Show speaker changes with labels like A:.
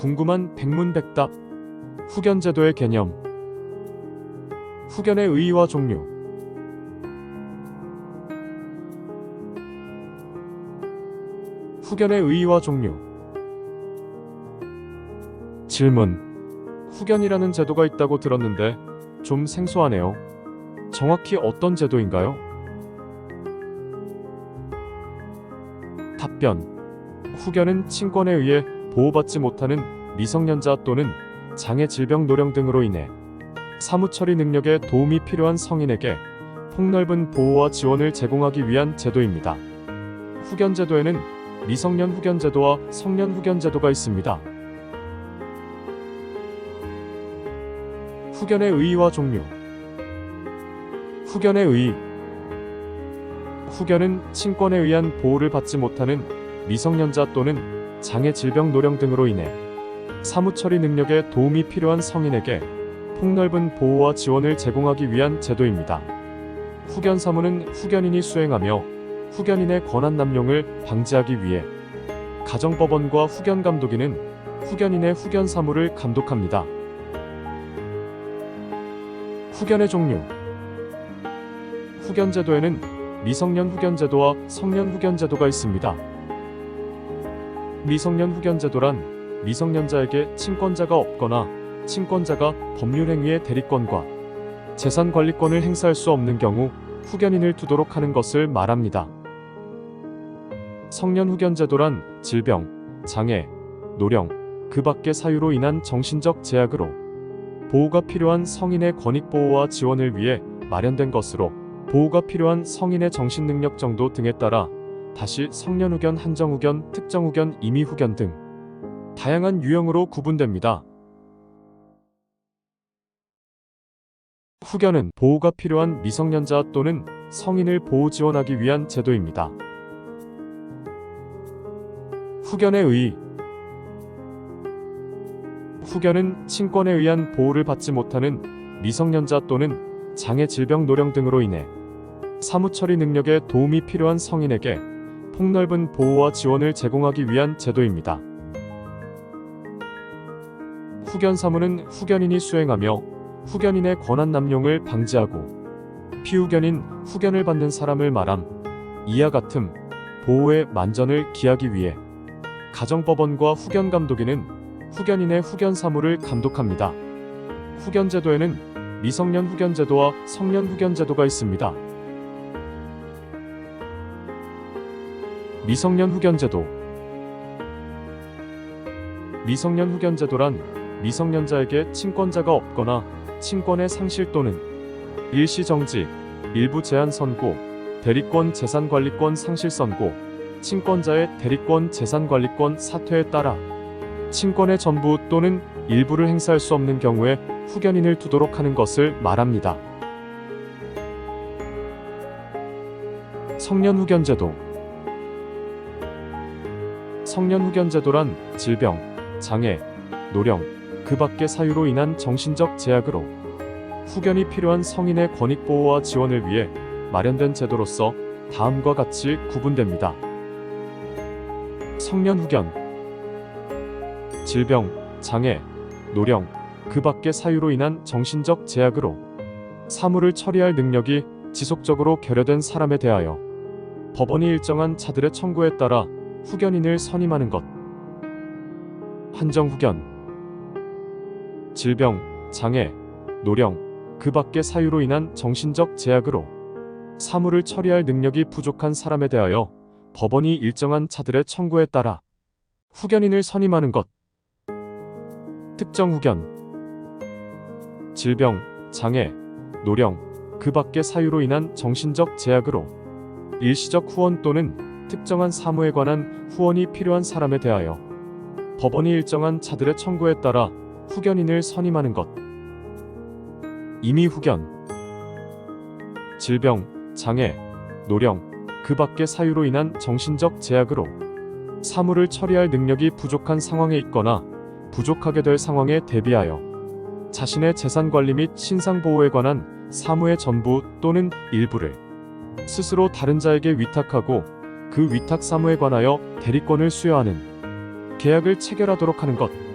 A: 궁금한 백문백답 후견제도의 개념 후견의 의의와 종류 후견의 의의와 종류 질문 후견이라는 제도가 있다고 들었는데 좀 생소하네요. 정확히 어떤 제도인가요? 답변 후견은 친권에 의해 보호받지 못하는 미성년자 또는 장애 질병 노령 등으로 인해 사무 처리 능력에 도움이 필요한 성인에게 폭넓은 보호와 지원을 제공하기 위한 제도입니다. 후견 제도에는 미성년 후견 제도와 성년 후견 제도가 있습니다. 후견의 의의와 종류 후견의 의의 후견은 친권에 의한 보호를 받지 못하는 미성년자 또는 장애 질병 노령 등으로 인해 사무처리 능력에 도움이 필요한 성인에게 폭넓은 보호와 지원을 제공하기 위한 제도입니다. 후견 사무는 후견인이 수행하며 후견인의 권한 남용을 방지하기 위해 가정법원과 후견 감독인은 후견인의 후견 사무를 감독합니다. 후견의 종류 후견 제도에는 미성년 후견 제도와 성년 후견 제도가 있습니다. 미성년 후견 제도란 미성년자에게 친권자가 없거나 친권자가 법률 행위의 대리권과 재산 관리권을 행사할 수 없는 경우 후견인을 두도록 하는 것을 말합니다. 성년 후견 제도란 질병, 장애, 노령, 그 밖의 사유로 인한 정신적 제약으로 보호가 필요한 성인의 권익 보호와 지원을 위해 마련된 것으로 보호가 필요한 성인의 정신 능력 정도 등에 따라 다시 성년 후견, 한정 후견, 특정 후견, 임의 후견 등 다양한 유형으로 구분됩니다. 후견은 보호가 필요한 미성년자 또는 성인을 보호 지원하기 위한 제도입니다. 후견의 의의 후견은 친권에 의한 보호를 받지 못하는 미성년자 또는 장애 질병 노령 등으로 인해 사무 처리 능력에 도움이 필요한 성인에게 폭넓은 보호와 지원을 제공하기 위한 제도입니다. 후견 사무는 후견인이 수행하며 후견인의 권한 남용을 방지하고 피후견인 후견을 받는 사람을 말함 이와 같음 보호의 만전을 기하기 위해 가정법원과 후견 감독인은 후견인의 후견 사무를 감독합니다. 후견 제도에는 미성년 후견 제도와 성년 후견 제도가 있습니다. 미성년 후견 제도 미성년 후견 제도란 미성년자에게 친권자가 없거나 친권의 상실 또는 일시 정지, 일부 제한 선고, 대리권 재산 관리권 상실 선고, 친권자의 대리권 재산 관리권 사퇴에 따라 친권의 전부 또는 일부를 행사할 수 없는 경우에 후견인을 두도록 하는 것을 말합니다. 성년 후견 제도 성년 후견 제도란 질병, 장애, 노령, 그 밖의 사유로 인한 정신적 제약으로 후견이 필요한 성인의 권익 보호와 지원을 위해 마련된 제도로서 다음과 같이 구분됩니다. 성년 후견 질병, 장애, 노령, 그 밖의 사유로 인한 정신적 제약으로 사무를 처리할 능력이 지속적으로 결여된 사람에 대하여 법원이 일정한 차들의 청구에 따라 후견인을 선임하는 것. 한정 후견 질병, 장애, 노령, 그 밖의 사유로 인한 정신적 제약으로 사무를 처리할 능력이 부족한 사람에 대하여 법원이 일정한 차들의 청구에 따라 후견인을 선임하는 것. 특정 후견 질병, 장애, 노령, 그 밖의 사유로 인한 정신적 제약으로 일시적 후원 또는 특정한 사무에 관한 후원이 필요한 사람에 대하여 법원이 일정한 차들의 청구에 따라 후견인을 선임하는 것. 임의 후견 질병, 장애, 노령, 그 밖의 사유로 인한 정신적 제약으로 사무를 처리할 능력이 부족한 상황에 있거나 부족하게 될 상황에 대비하여 자신의 재산 관리 및 신상 보호에 관한 사무의 전부 또는 일부를 스스로 다른 자에게 위탁하고 그 위탁 사무에 관하여 대리권을 수여하는 계약을 체결하도록 하는 것.